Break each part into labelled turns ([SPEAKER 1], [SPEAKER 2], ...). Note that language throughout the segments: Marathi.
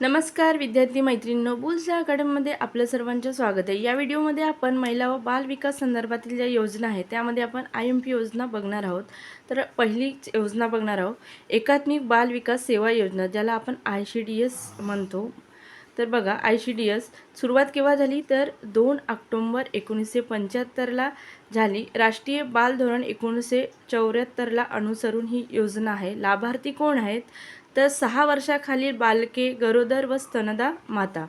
[SPEAKER 1] नमस्कार विद्यार्थी मैत्रिणींनो. बुल्स अकॅडमीमध्ये आपलं सर्वांचं स्वागत आहे. या व्हिडिओमध्ये आपण महिला व बाल विकास संदर्भातील ज्या योजना आहेत त्यामध्ये आपण आय एम पी योजना बघणार आहोत. तर पहिली योजना बघणार आहोत. एकात्मिक बाल विकास सेवा योजना ज्याला आपण आय सी डी एस म्हणतो. तर बघा आय सी डी एस सुरुवात केव्हा झाली? तर दोन ऑक्टोंबर एकोणीसशे पंच्याहत्तरला झाली. राष्ट्रीय बाल धोरण एकोणीसशे चौऱ्याहत्तरला अनुसरून ही योजना आहे. लाभार्थी कोण आहेत? तर सहा वर्षाखालील बालके गरोदर व स्तनदा माता.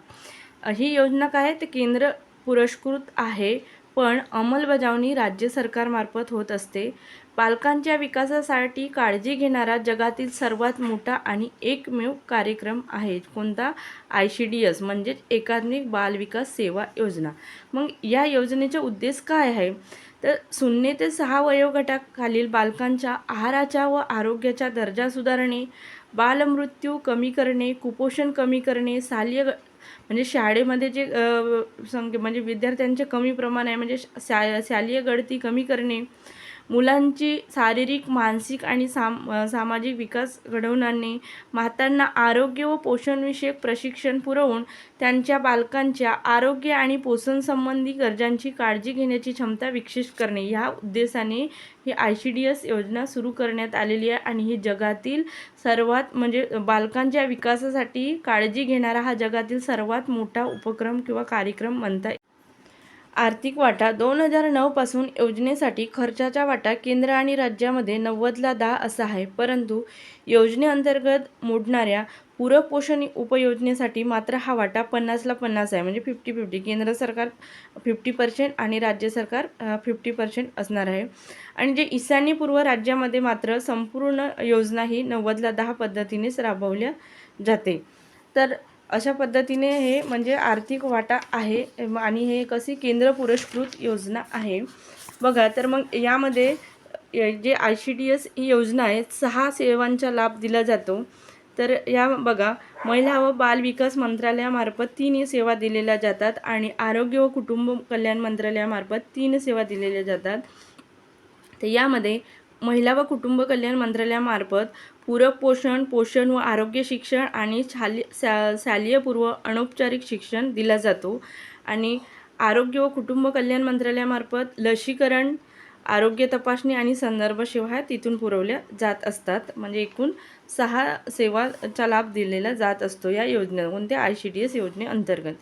[SPEAKER 1] ही योजना काय? आहे केंद्र पुरस्कृत आहे पण अंमलबजावणी राज्य सरकारमार्फत होत असते. पालकांच्या विकासासाठी काळजी घेणारा जगातील सर्वात मोठा आणि एकमेव कार्यक्रम आहे कोणता? आय सी डी एस म्हणजेच एकात्मिक बालविकास सेवा योजना. मग या योजनेचा उद्देश काय आहे? तर शून्य ते सहा वयोगटाखालील बालकांच्या आहाराच्या व आरोग्याचा दर्जा सुधारणे बालमृत्यू कमी करणे कुपोषण कमी करणे शालेय म्हणजे शाळेमध्ये जे संख्या म्हणजे विद्यार्थ्यांचे कमी प्रमाण आहे म्हणजे शा शालेय गळती कमी करणे मुलांची शारीरिक मानसिक आणि साम सामाजिक विकास घडवून आणणे मातांना आरोग्य व पोषणविषयक प्रशिक्षण पुरवून त्यांच्या बालकांच्या आरोग्य आणि पोषणसंबंधी गरजांची काळजी घेण्याची क्षमता विकसित करणे. ह्या उद्देशाने ही आय सी डी एस योजना सुरू करण्यात आलेली आहे आणि ही जगातील सर्वात म्हणजे बालकांच्या विकासासाठी काळजी घेणारा हा जगातील सर्वात मोठा उपक्रम किंवा कार्यक्रम म्हणता आर्थिक वाटा दोन हजार नऊपासून योजनेसाठी खर्चाचा वाटा केंद्र आणि राज्यामध्ये नव्वदला दहा असा आहे. परंतु योजनेअंतर्गत मोडणाऱ्या पूरक पोषण उपयोजनेसाठी मात्र हा वाटा पन्नासला पन्नास आहे. म्हणजे फिफ्टी फिफ्टी केंद्र सरकार फिफ्टी पर्सेंट आणि राज्य सरकार फिफ्टी पर्सेंट असणार आहे. आणि जे ईशान्यपूर्व राज्यामध्ये मात्र संपूर्ण योजना ही नव्वदला दहा पद्धतीनेच राबवल्या जाते. तर अशा पद्धतीने हे म्हणजे आर्थिक वाटा आहे आणि हे कशी केंद्र पुरस्कृत योजना आहे. बघा तर मग यामध्ये जे आय सी डी एस ही योजना आहे सहा सेवांचा लाभ दिला जातो. तर या बघा महिला व बाल विकास मंत्रालयामार्फत तीन सेवा दिलेल्या जातात आणि आरोग्य व कुटुंब कल्याण मंत्रालयामार्फत तीन सेवा दिलेल्या जातात. तर यामध्ये महिला व कुटुंब कल्याण मंत्रालयामार्फत पूरक पोषण पोषण व आरोग्य शिक्षण आणि शाली शा शालेयपूर्व अनौपचारिक शिक्षण दिला जातो. आणि आरोग्य व कुटुंब कल्याण मंत्रालयामार्फत लसीकरण आरोग्य तपासणी आणि संदर्भ सेवा ह्या तिथून पुरवल्या जात असतात. म्हणजे एकूण सहा सेवाचा लाभ दिलेला जात असतो या योजने कोणत्या आय सी डी एस योजनेअंतर्गत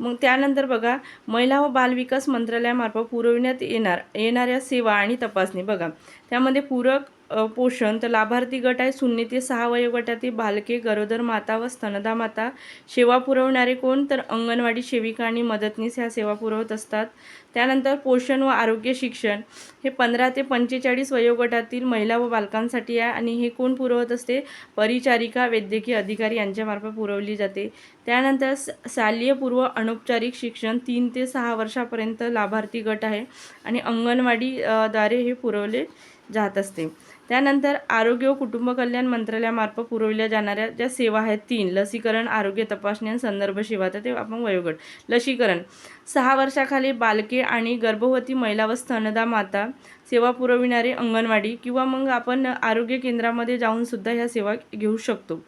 [SPEAKER 1] मग त्यानंतर बघा महिला व बालविकास मंत्रालयामार्फत पुरविण्यात येणार येणाऱ्या सेवा आणि तपासणी. बघा त्यामध्ये पूरक पोषण तर लाभार्थी गट आहे शून्य ते सहा वयोगटातील बालके गरोदर माता व स्तनदा माता. सेवा पुरवणारे कोण? तर अंगणवाडी सेविका आणि मदतनीस ह्या सेवा पुरवत असतात. त्यानंतर पोषण व आरोग्य शिक्षण. हे पंधरा ते पंचेचाळीस वयोगटातील महिला व बालकांसाठी आहे आणि हे कोण पुरवत असते? परिचारिका वैद्यकीय अधिकारी यांच्यामार्फत पुरवली जाते. त्यानंतर स- शालेयपूर्व अनौपचारिक शिक्षण तीन ते सहा वर्षापर्यंत लाभार्थी गट आहे आणि अंगणवाडी द्वारे हे पुरवले जात असते. त्यानंतर आरोग्य व कुटुंब कल्याण मंत्रालयामार्फत पुरवल्या जाणाऱ्या ज्या सेवा आहेत तीन लसीकरण आरोग्य तपासणी आणि संदर्भ सेवा तर ते आपण वयोगट. लसीकरण. सहा वर्षाखाली बालके आणि गर्भवती महिला व स्तनदा माता सेवा पुरविणारे अंगणवाडी किंवा मग आपण आरोग्य केंद्रामध्ये जाऊन सुद्धा ह्या सेवा घेऊ शकतो.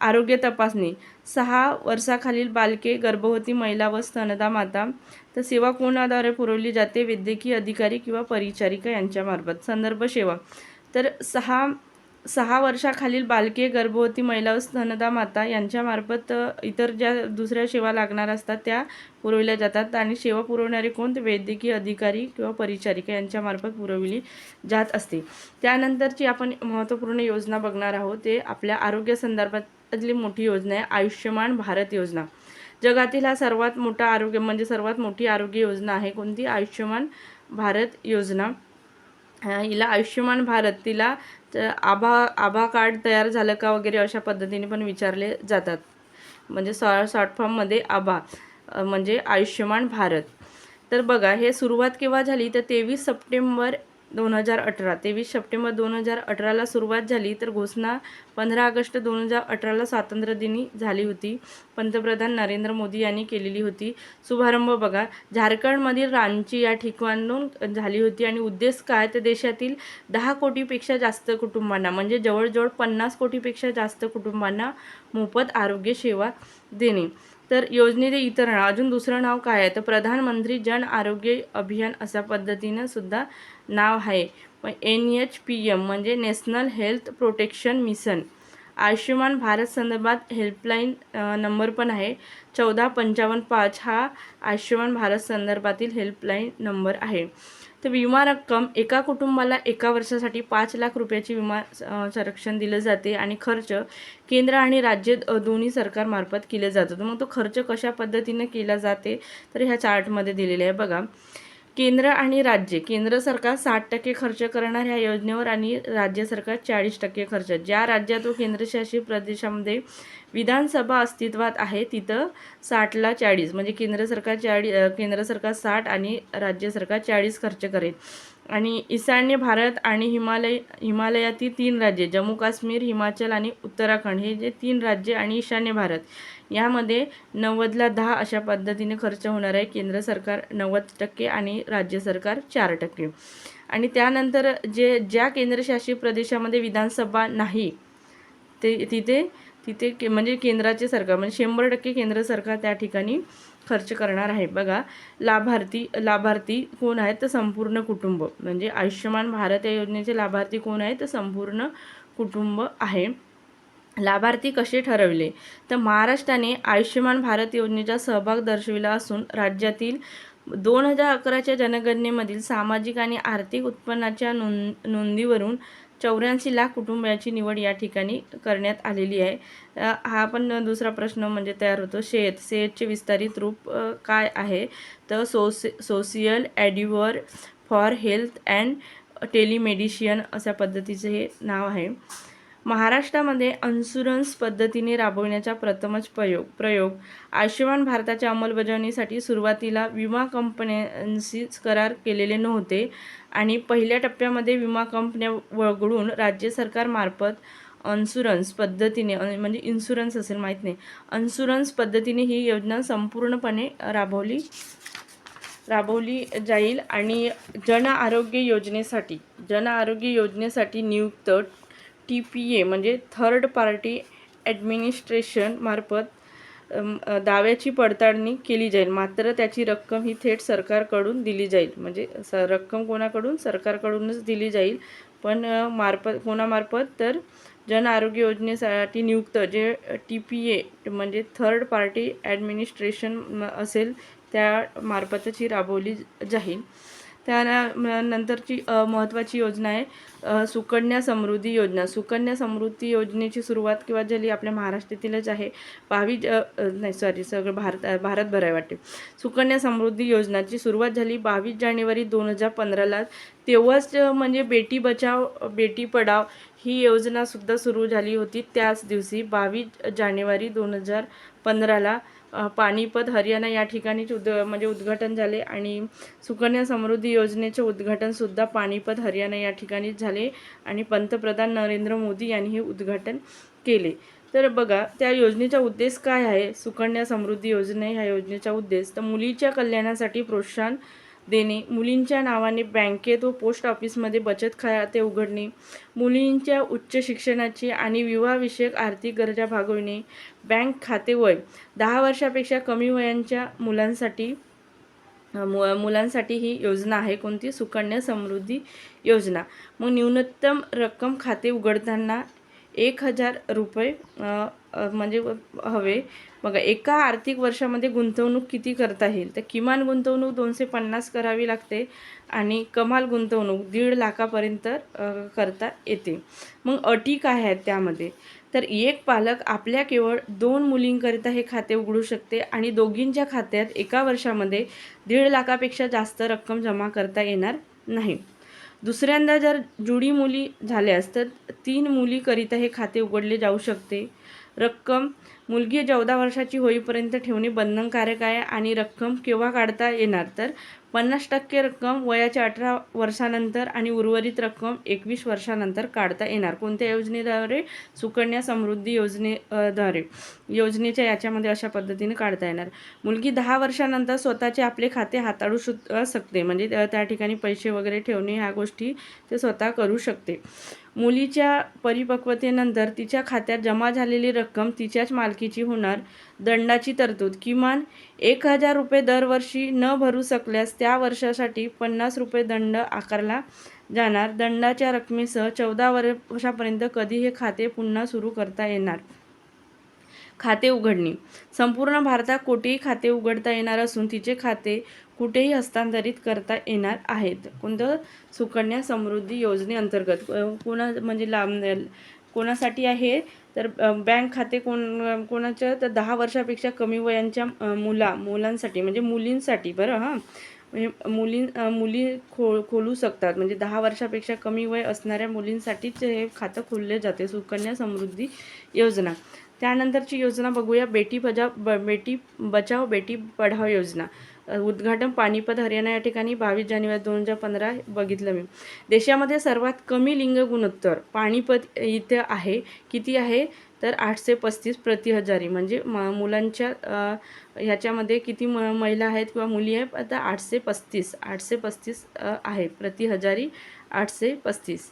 [SPEAKER 1] आरोग्य तपासणी. सहा वर्षाखालील बालके गर्भवती महिला व स्तनदा माता तर सेवा कोणाद्वारे पुरवली जाते? वैद्यकीय अधिकारी किंवा परिचारिका यांच्यामार्फत. संदर्भ सेवा. तर सहा सहा वर्षाखालील बालके गर्भवती महिला व स्तनदा माता यांच्यामार्फत इतर ज्या दुसऱ्या सेवा लागणार असतात त्या पुरविल्या जातात. आणि सेवा पुरवणारे कोण? ते वैद्यकीय अधिकारी किंवा परिचारिका यांच्यामार्फत पुरविली जात असते. त्यानंतरची आपण महत्त्वपूर्ण योजना बघणार आहोत. ते आपल्या आरोग्य संदर्भातली मोठी योजना आहे आयुष्यमान भारत योजना. जगातील हा सर्वात मोठा आरोग्य म्हणजे सर्वात मोठी आरोग्य योजना आहे कोणती? आयुष्यमान भारत योजना. हिला आयुष्यमान भारत तिला आभा आभा कार्ड तयार झालं का वगैरे अशा पद्धतीने पण विचारले जातात. म्हणजे सॉ शॉर्ट फॉर्ममध्ये आभा म्हणजे आयुष्यमान भारत. तर बघा हे सुरुवात केव्हा झाली? तर तेवीस सप्टेंबर दोन हजार अठरा. तेवीस सप्टेंबर दोन हजार अठराला सुरुवात झाली तर घोषणा पंधरा ऑगस्ट दोन हजार अठराला स्वातंत्र्यदिनी झाली होती. पंतप्रधान नरेंद्र मोदी यांनी केलेली होती. शुभारंभ बघा. झारखंडमधील रांची या ठिकाणून झाली होती आणि उद्देश काय? तर देशातील दहा कोटीपेक्षा जास्त कुटुंबांना म्हणजे जवळजवळ पन्नास कोटीपेक्षा जास्त कुटुंबांना मोफत आरोग्य सेवा देणे. तर योजनेचे इतर नाव अजून दुसरं नाव काय आहे? तर प्रधानमंत्री जन आरोग्य अभियान अशा पद्धतीनं सुद्धा नाव आहे. एन एच पी एम म्हणजे national health protection mission Ayushman Bharat संदर्भात हेल्पलाईन नंबर पण आहे. चौदा पंचावन्न पाच हा आयुष्यमान भारत संदर्भातील हेल्पलाईन नंबर आहे. तर विमा रक्कम एका कुटुंबाला एका वर्षासाठी पाच लाख रुपयाची विमा संरक्षण दिलं जाते आणि खर्च केंद्र आणि राज्य दोन्ही सरकारमार्फत केले जातं. तर मग तो खर्च कशा पद्धतीने केला जाते? तर ह्या चार्टमध्ये दिलेले आहे. बघा. केंद्र आणि राज्य. केंद्र सरकार साठ टक्के खर्च करणार ह्या योजनेवर आणि राज्य सरकार चाळीस टक्के खर्च. ज्या राज्यात व केंद्रशासित प्रदेशामध्ये विधानसभा अस्तित्वात आहे तिथं साठला चाळीस. म्हणजे केंद्र सरकार चाळी केंद्र सरकार साठ आणि राज्य सरकार चाळीस खर्च करेल. आणि ईशान्य भारत आणि हिमालय हिमालयातील तीन राज्ये जम्मू काश्मीर हिमाचल आणि उत्तराखंड हे जे तीन राज्ये आणि ईशान्य भारत यामध्ये नव्वदला दहा अशा पद्धतीने खर्च होणार आहे. केंद्र सरकार नव्वद टक्के आणि राज्य सरकार चार टक्के. आणि त्यानंतर जे ज्या केंद्रशासित प्रदेशामध्ये विधानसभा नाही ते तिथे तिथे के म्हणजे केंद्राचे सरकार म्हणजे शंभर टक्के केंद्र सरकार त्या ठिकाणी खर्च करणार आहे. बघा लाभार्थी लाभार्थी कोण आहेत? तर संपूर्ण कुटुंब. म्हणजे आयुष्यमान भारत या योजनेचे लाभार्थी कोण आहेत? तर संपूर्ण कुटुंब आहे. लाभार्थी कसे ठरविले? तर महाराष्ट्राने आयुष्यमान भारत योजनेचा सहभाग दर्शविला असून राज्यातील दोन हजार अकराच्या जनगणनेमधील सामाजिक आणि आर्थिक उत्पन्नाच्या नोंद नोंदीवरून चौऱ्याऐंशी लाख कुटुंबाची निवड या ठिकाणी करण्यात आलेली आहे. हा पण दुसरा प्रश्न म्हणजे तयार होतो. शेत शेतचे विस्तारित रूप काय आहे? तर सोसि सोशियल ॲड्युअर फॉर हेल्थ अँड टेलिमेडिशियन अशा पद्धतीचे हे नाव आहे. महाराष्ट्रामध्ये अन्शुरन्स पद्धतीने राबवण्याचा प्रथमच प्रयोग प्रयोग. आयुष्यमान भारताच्या अंमलबजावणीसाठी सुरुवातीला विमा कंपन्यांशी करार केलेले नव्हते आणि पहिल्या टप्प्यामध्ये विमा कंपन्या वगळून राज्य सरकारमार्फत अन्शुरन्स पद्धतीने म्हणजे इन्शुरन्स असेल माहीत नाही. अन्शुरन्स पद्धतीने ही योजना संपूर्णपणे राबवली राबवली जाईल आणि जन आरोग्य योजनेसाठी जन आरोग्य योजनेसाठी नियुक्त टी पी ए म्हणजे थर्ड पार्टी ॲडमिनिस्ट्रेशन मार्फत दाव्याची पडताळणी केली जाईल. मात्र त्याची रक्कम ही थेट सरकारकडून दिली जाईल. म्हणजे स रक्कम कोणाकडून? सरकारकडूनच दिली जाईल. पण मार्फत कोणामार्फत तर जन आरोग्य योजनेसाठी नियुक्त जे टी पी ए म्हणजे थर्ड पार्टी ॲडमिनिस्ट्रेशन म- असेल त्या मार्फतच ही राबवली जाईल. त्या नंतरची महत्त्वाची योजना आहे सुकन्या समृद्धी योजना. सुकन्या समृद्धी योजनेची सुरुवात किंवा झाली आपल्या महाराष्ट्रातीलच आहे. बावीस नाही सॉरी सगळं भारत भारतभर आहे वाटते. सुकन्या समृद्धी योजनाची सुरुवात झाली बावीस जानेवारी दोन हजार पंधराला तेव्हाच म्हणजे बेटी बचाव बेटी पढाव ही योजनासुद्धा सुरू झाली होती. त्याच दिवशी बावीस जानेवारी दोन हजार पंधराला पानिपत हरियाणा या ठिकाणीच उद म्हणजे उद्घाटन झाले आणि सुकन्या समृद्धी योजनेचे उद्घाटनसुद्धा पानिपत हरियाणा या ठिकाणीच झाले आणि पंतप्रधान नरेंद्र मोदी यांनी हे उद्घाटन केले. तर बघा त्या योजनेचा उद्देश काय आहे? सुकन्या समृद्धी योजने ह्या योजनेचा उद्देश तर मुलीच्या कल्याणासाठी प्रोत्साहन देणे. मुलींच्या नावाने बँकेत व पोस्ट ऑफिसमध्ये बचत खाते उघडणे. मुलींच्या उच्च शिक्षणाची आणि विवाहविषयक आर्थिक गरजा भागविणे. बँक खाते वय. दहा वर्षापेक्षा कमी वयांच्या मुलांसाठी मु मुलांसाठी ही योजना आहे. कोणती? सुकन्या समृद्धी योजना. मग न्यूनतम रक्कम खाते उघडताना एक हजार रुपये म्हणजे हवे. बघा एका आर्थिक वर्षामध्ये गुंतवणूक किती करता येईल? तर किमान गुंतवणूक दोनशे पन्नास करावी लागते आणि कमाल गुंतवणूक दीड लाखापर्यंत करता येते. मग अटी काय आहेत त्यामध्ये? तर एक पालक आपल्या केवळ दोन मुलींकरिता हे खाते उघडू शकते आणि दोघींच्या खात्यात एका वर्षामध्ये दीड लाखापेक्षा जास्त रक्कम जमा करता येणार नाही. दुसऱ्यांदा जर जुडी मुली झाल्यास तर तीन मुलीकरिता हे खाते उघडले जाऊ शकते. रक्कम मुलगी चौदा वर्षाची होईपर्यंत ठेवणे बंधनकारक आहे आणि रक्कम केव्हा काढता येणार? तर पन्नास टक्के रक्कम वयाच्या अठरा वर्षानंतर आणि उर्वरित रक्कम एकवीस वर्षानंतर काढता येणार. कोणत्या योजनेद्वारे? सुकन्या समृद्धी योजनेद्वारे. योजनेच्या याच्यामध्ये अशा पद्धतीने काढता येणार. मुलगी दहा वर्षानंतर स्वतःचे आपले खाते हाताळू शक शकते. म्हणजे त्या ठिकाणी पैसे वगैरे ठेवणे ह्या गोष्टी ते स्वतः करू शकते. मुलीच्या परिपक्वतेनंतर तिच्या खात्यात जमा झालेली रक्कम तिच्याच मालकीची होणार. दंडाची तरतूद. किमान एक हजार रुपये दरवर्षी न भरू शकल्यास त्या वर्षासाठी पन्नास रुपये दंड आकारला जाणार. दंडाच्या रकमेसह चौदा वर्षापर्यंत कधी हे खाते पुन्हा सुरू करता येणार? खाते उघडणे. संपूर्ण भारतात कोठेही खाते उघडता येणार असून तिचे खाते कुठेही हस्तांतरित करता येणार आहेत. कोणतं? सुकन्या समृद्धी योजनेअंतर्गत कोणा म्हणजे लांब कोणासाठी आहे? तर बँक खाते कोण कोणाच्या? तर दहा वर्षापेक्षा कमी वयांच्या मुला मुलांसाठी म्हणजे मुलींसाठी. बरं हां. म्हणजे मुली मुली खो खोलू शकतात. म्हणजे दहा वर्षापेक्षा कमी वय असणाऱ्या मुलींसाठीच हे खातं खोलले जाते. सुकन्या समृद्धी योजना. त्यानंतरची योजना बघूया. बेटी बजा ब बेटी बचाव बेटी पढाव योजना. उद्घाटन पानिपत हरियाणा या ठिकाणी बावीस जानेवारी दोन हजार पंधरा बघितलं मी. देशामध्ये सर्वात कमी लिंग गुणोत्तर पानिपत इथे आहे. किती आहे? तर आठशे पस्तीस प्रति हजारी. म्हणजे म मुलांच्या ह्याच्यामध्ये किती म महिला आहेत किंवा मुली आहेत? आता आठशे पस्तीस आठशे पस्तीस आहे. प्रति हजारी आठशे पस्तीस.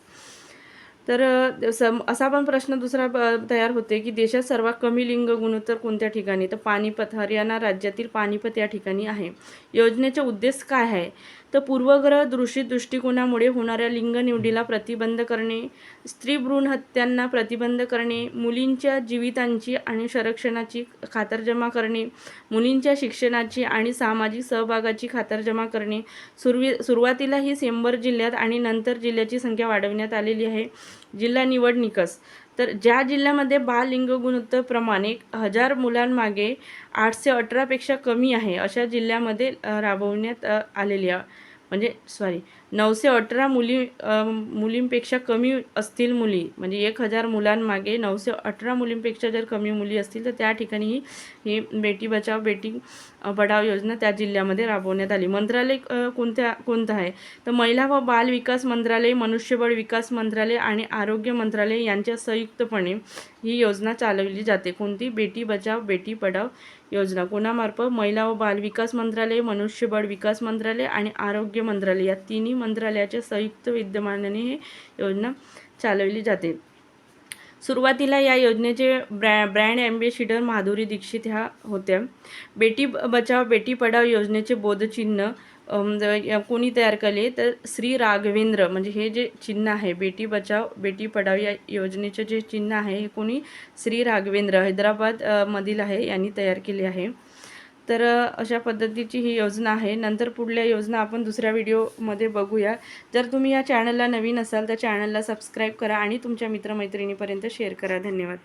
[SPEAKER 1] तर सम असा पण प्रश्न दुसरा ब- तयार होते की देशात सर्वात कमी लिंग गुणोत्तर कोणत्या ठिकाणी? तर पानिपत हरियाणा राज्यातील पानिपत या ठिकाणी आहे. योजनेचा उद्देश काय आहे? तर पूर्वग्रह दूषित दृष्टिकोनामुळे होणाऱ्या लिंग निवडीला प्रतिबंध करणे स्त्री भ्रूण हत्यांना प्रतिबंध करणे मुलींच्या जीवितांची आणि संरक्षणाची खातरजमा करणे मुलींच्या शिक्षणाची आणि सामाजिक सहभागाची खातरजमा करणे. सुरवी सुरुवातीला ही सेंबर जिल्ह्यात आणि नंतर जिल्ह्याची संख्या वाढवण्यात आलेली आहे. जिल्हा निवड निकष तर ज्या जिल्ह्यामध्ये बालिंग गुणोत्तरप्रमाणे एक हजार मुलांमागे आठशे अठरापेक्षा कमी आहे अशा जिल्ह्यामध्ये राबवण्यात आलेली म्हणजे सॉरी नऊशे अठरा मुली मुलींपेक्षा कमी असतील मुली म्हणजे एक हजार मुलांमागे नऊशे अठरा मुलींपेक्षा जर कमी मुली असतील तर त्या ठिकाणी ही बेटी बचाव बेटी बढाव योजना त्या जिल्ह्यामध्ये राबवण्यात आली. मंत्रालय कोणत्या कोणतं आहे? तर महिला व बाल विकास मंत्रालय मनुष्यबळ विकास मंत्रालय आणि आरोग्य मंत्रालय यांच्या संयुक्तपणे ही योजना चालवली जाते. कोणती? बेटी बचाव बेटी पढाव योजना. कोणामार्फत? महिला व बाल विकास मंत्रालय मनुष्यबळ विकास मंत्रालय आणि आरोग्य मंत्रालय या तिन्ही मंत्रालयाच्या संयुक्त विद्यमानाने ही योजना चालवली जाते. सुरुवातीला या योजनेचे ब्रॅ ब्रँड ॲम्बेसिडर माधुरी दीक्षित ह्या होत्या. बेटी बचाव बेटी पढाव योजनेचे बोधचिन्ह कोणी तयार केले? तर श्री राघवेंद्र. म्हणजे हे जे चिन्ह आहे बेटी बचाव बेटी पढाव या योजनेचे जे चिन्ह आहे हे कोणी? श्री राघवेंद्र. हैदराबाद मधील आहे यांनी तयार केले आहे. तर अशा पद्धतीची ही योजना आहे. नंतर पुढल्या योजना आपण दुसऱ्या व्हिडिओमध्ये बघूया. जर तुम्ही या चॅनलला नवीन असाल तर चॅनलला सबस्क्राईब करा आणि तुमच्या मित्रमैत्रिणीपर्यंत शेअर करा. धन्यवाद.